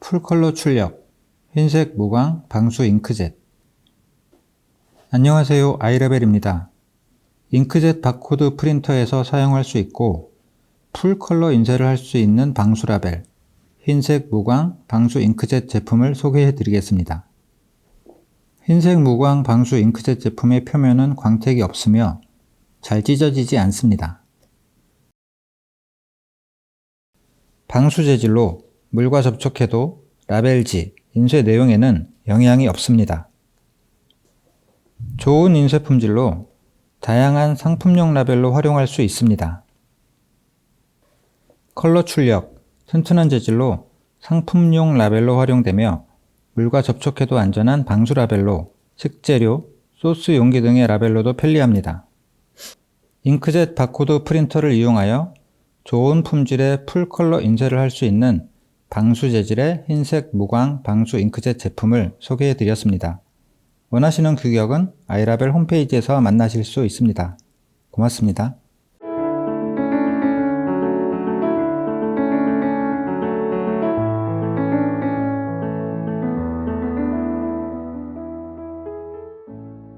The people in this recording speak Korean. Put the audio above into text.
풀컬러 출력 흰색 무광 방수 잉크젯 안녕하세요 아이레벨입니다. 잉크젯 바코드 프린터에서 사용할 수 있고 풀컬러 인쇄를 할 수 있는 방수 라벨 흰색 무광 방수 잉크젯 제품을 소개해 드리겠습니다. 흰색 무광 방수 잉크젯 제품의 표면은 광택이 없으며 잘 찢어지지 않습니다. 방수 재질로 물과 접촉해도 라벨지, 인쇄 내용에는 영향이 없습니다. 좋은 인쇄 품질로 다양한 상품용 라벨로 활용할 수 있습니다. 컬러 출력, 튼튼한 재질로 상품용 라벨로 활용되며 물과 접촉해도 안전한 방수 라벨로 식재료, 소스 용기 등의 라벨로도 편리합니다. 잉크젯 바코드 프린터를 이용하여 좋은 품질의 풀컬러 인쇄를 할 수 있는 방수 재질의 흰색 무광 방수 잉크젯 제품을 소개해 드렸습니다. 원하시는 규격은 아이라벨 홈페이지에서 만나실 수 있습니다. 고맙습니다.